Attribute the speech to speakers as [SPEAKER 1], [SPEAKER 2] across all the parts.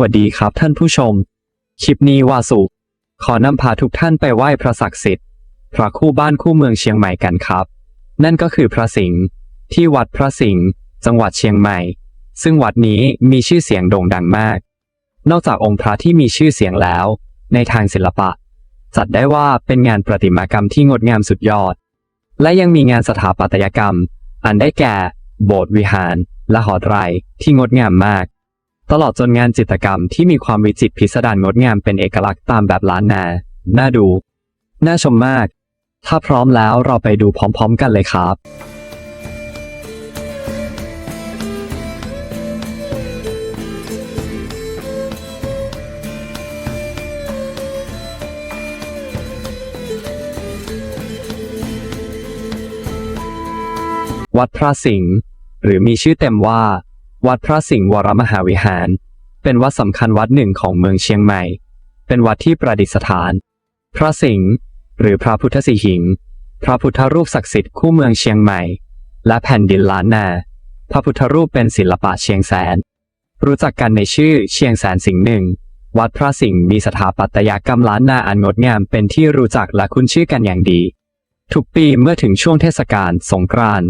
[SPEAKER 1] วัสดีครับท่านผู้ชม คลิปนี้วาสุ ขอนำพาทุกท่านไปไหว้พระศักดิ์สิทธิ์ พระคู่บ้านคู่เมืองเชียงใหม่กันครับ นั่นก็คือพระสิงห์ที่วัดพระสิงห์จังหวัดเชียงใหม่ ซึ่งวัดนี้มีชื่อเสียงโด่งดังมาก นอกจากองค์พระที่มีชื่อเสียงแล้ว ในทางศิลปะ จัดได้ว่าเป็นงานประติมากรรมที่งดงามสุดยอด และยังมีงานสถาปัตยกรรม อันได้แก่ โบสถ์วิหาร และหอไตรที่งดงามมาก ตลอดจนงานจิตรกรรมที่มีความวิจิตรพิสดารงดงามเป็นเอกลักษณ์ตามแบบล้านนา น่าดู น่าชมมาก ถ้าพร้อมแล้วเราไปดูพร้อม ๆ กันเลยครับวัดพระสิงห์หรือมีชื่อเต็มว่า วัดพระสิงห์วรมหาวิหาร เป็นวัดสำคัญวัดหนึ่งของเมืองเชียงใหม่ เป็นวัดที่ประดิษฐาน พระสิงห์หรือพระพุทธสีหิง พระพุทธรูปศักดิ์สิทธิ์คู่เมืองเชียงใหม่ และแผ่นดินล้านนา พระพุทธรูปเป็นศิลปะเชียงแสน รู้จักกันในชื่อเชียงแสนสิงห์หนึ่งวัดพระสิงห์มีสถาปัตยกรรมล้านนาอันงดงามเป็นที่รู้จักและคุ้นชื่อกันอย่างดี ทุกปีเมื่อถึงช่วงเทศกาลสงกรานต์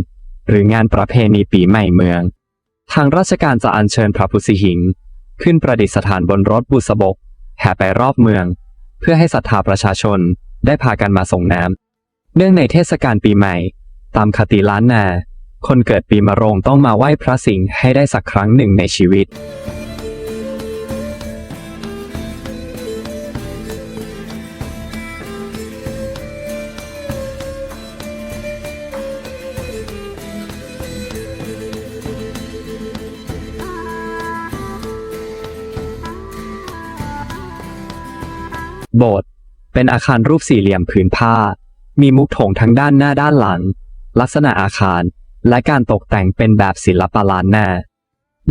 [SPEAKER 1] หรืองานประเพณีปีใหม่เมือง ทางราชการจะอัญเชิญพระพุทธสิหิง ขึ้นประดิษฐานบนรถบุษบก แห่ไปรอบเมือง เพื่อให้ศรัทธาประชาชนได้พากันมาส่งน้ำ เนื่องในเทศกาลปีใหม่ ตามคติล้านนา คนเกิดปีมะโรงต้องมาไหว้พระสิงห์ให้ได้สักครั้งหนึ่งในชีวิต โบสถ์เป็นอาคารรูปสี่เหลี่ยมผืนผ้า มีมุกโถงทั้งด้านหน้าด้านหลัง ลักษณะอาคารและการตกแต่งเป็นแบบศิลปะล้านนา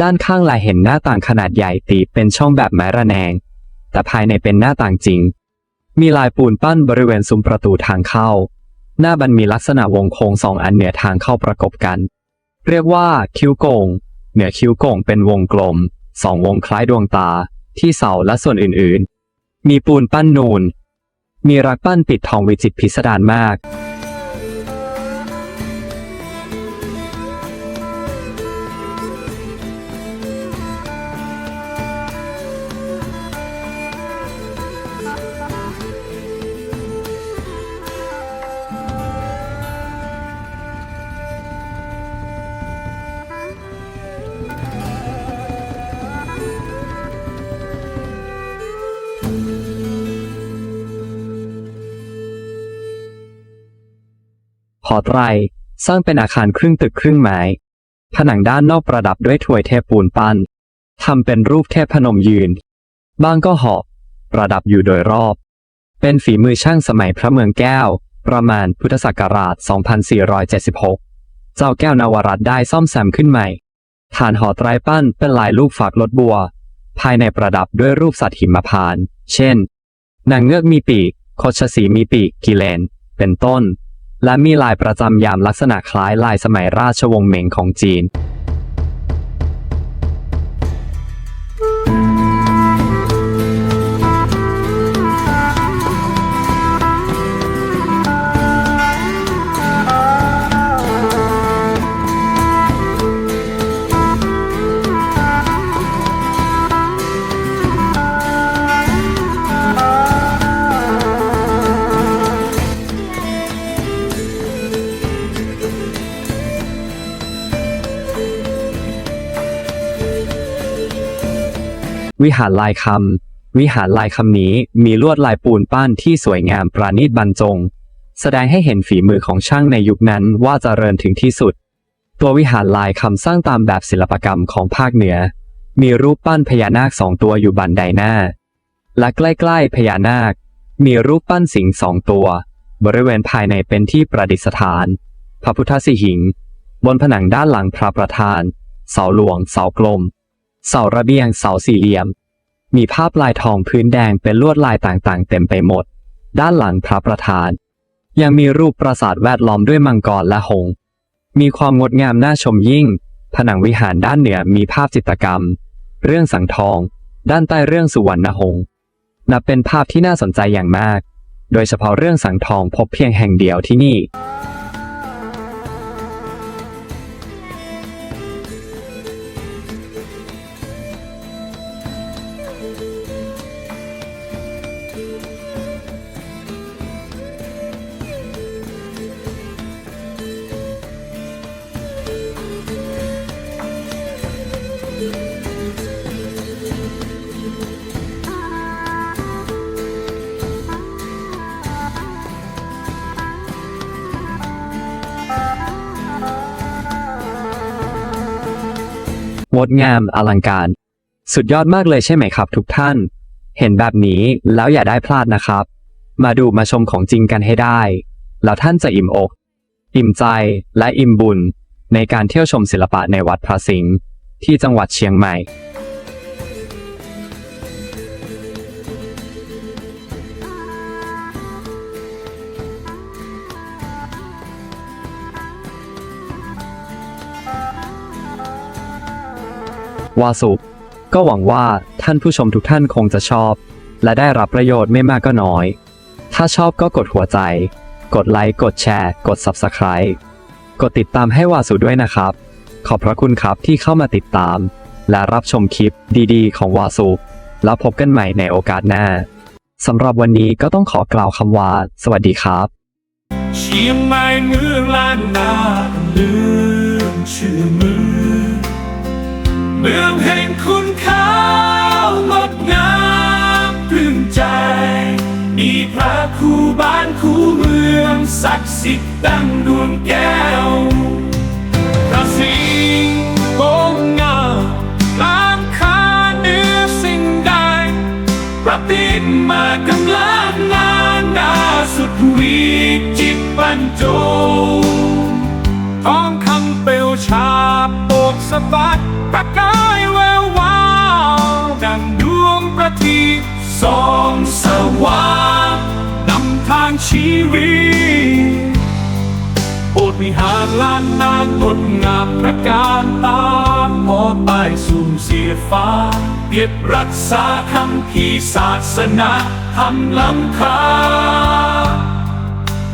[SPEAKER 1] ด้านข้างลายเห็นหน้าต่างขนาดใหญ่ตีเป็นช่องแบบไม้ระแนง แต่ภายในเป็นหน้าต่างจริง มีลายปูนปั้นบริเวณซุ้มประตูทางเข้า หน้าบันมีลักษณะวงโค้งสองอันเหนือทางเข้าประกบกัน เรียกว่าคิ้วโกง เหนือคิ้วโกงเป็นวงกลมสองวงคล้ายดวงตาที่เสาและส่วนอื่นๆ มีปูนปั้นนูน มีรักปั้นปิดทองวิจิตรพิสดารมาก หอไตร สร้างเป็นอาคารครึ่งตึกครึ่งไม้ ผนังด้านนอกประดับด้วยถวยเทพปูนปั้นทำเป็นรูปเทพพนมยืนบางก็หอบประดับอยู่โดยรอบ เป็นฝีมือช่างสมัยพระเมืองแก้ว ประมาณพุทธศักราช 2476 เจ้าแก้วนวรัตได้ซ่อมแซมขึ้นใหม่ ฐานหอไตรปั้นเป็นลายลูกฝากรถบัว ภายในประดับด้วยรูปสัตว์หิมพาน เช่น นางเงือกมีปีก โคชสีมีปีก กิเลน เป็นต้น และมีลายประจำยามลักษณะคล้ายลายสมัยราชวงศ์เหม่งของจีน วิหารลายคำวิหารลายคำนี้มีลวดลายปูนปั้นที่สวยงามประณีตบรรจง แสดงให้เห็นฝีมือของช่างในยุคนั้นว่าเจริญถึงที่สุด ตัววิหารลายคำสร้างตามแบบศิลปกรรมของภาคเหนือ มีรูปปั้นพญานาคสองตัวอยู่บันไดหน้า และใกล้ๆพญานาค มีรูปปั้นสิงสองตัว บริเวณภายในเป็นที่ประดิษฐาน พระพุทธสิหิงค์บนผนังด้านหลังพระประธาน เสาหลวง เสากลม เสาระเบียงเสาสี่เหลี่ยม มีภาพลายทองพื้นแดงเป็นลวดลายต่างๆ เต็มไปหมด ด้านหลังพระประธาน ยังมีรูปปราสาทแวดล้อมด้วยมังกรและหง มีความงดงามน่าชมยิ่ง ผนังวิหารด้านเหนือมีภาพจิตรกรรม เรื่องสังทอง ด้านใต้เรื่องสุวรรณหงนับเป็นภาพที่น่าสนใจอย่างมาก โดยเฉพาะเรื่องสังทองพบเพียงแห่งเดียวที่นี่ งดงามอลังการ สุดยอดมากเลยใช่ไหมครับทุกท่าน เห็นแบบนี้แล้วอย่าได้พลาดนะครับ มาดูมาชมของจริงกันให้ได้ แล้วท่านจะอิ่มอก อิ่มใจและอิ่มบุญ ในการเที่ยวชมศิลปะในวัดพระสิงห์ที่จังหวัดเชียงใหม่ วาสุก็หวังว่าท่านผู้ชมทุกท่านคงจะชอบ และได้รับประโยชน์ไม่มากก็น้อย ถ้าชอบก็กดหัวใจ กดไลค์ กดแชร์ กด Subscribe กดติดตามให้วาสุด้วยนะครับ ขอบพระคุณครับที่เข้ามาติดตาม และรับชมคลิปดีๆ ของวาสุแล้วพบกันใหม่ในโอกาสหน้าสำหรับวันนี้ก็ต้องขอกล่าวคำว่า สวัสดีครับ
[SPEAKER 2] เชียงใหม่เมืองล้านนาลืมชื่อเมือง มืองแห่งคุณค่างดงามปลื้มใจ มีพระคู่บ้านคู่เมืองศักดิ์สิทธิ์ดังดวงแก้วพระสิงห์โกงงามล้ำค่าเนื้อสิ่งใดประติดมากำลังนานนาสุดวีจิตบรรจงะบัดประกายแวววาวดังดวงประทีปส่องสว่างนำทางชีวิตโอดวิหารล้านนางงดงามประการตามหมอใต้สู่เสียฟ้าเปียบรักษาคำพีร์ศาสนาทำล้ำค่า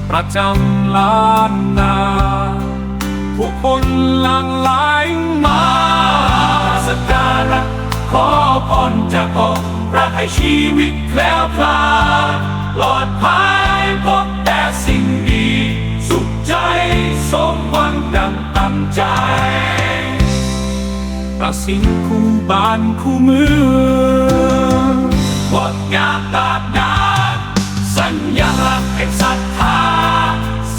[SPEAKER 2] ประจำล้านนา ผู้คนหลั่งไหลมาสกการะขอพรจากองค์พระให้ชีวิตแคล้วคลาดปลอดภัยพบแต่สิ่งดี สุขใจสมหวังดังตั้งใจประสิงคู่บ้านคู่เมืองงดงามตาบนาสัญญาแห่งศรัทธา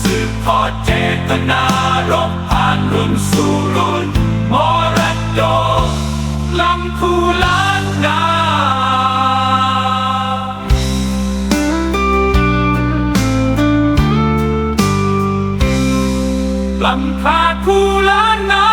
[SPEAKER 2] สืบทอดเจตนารบผ่านรุ่นสู่รุ่นมรดกลำคู่ล้านนาลำพาคู่ล้านนา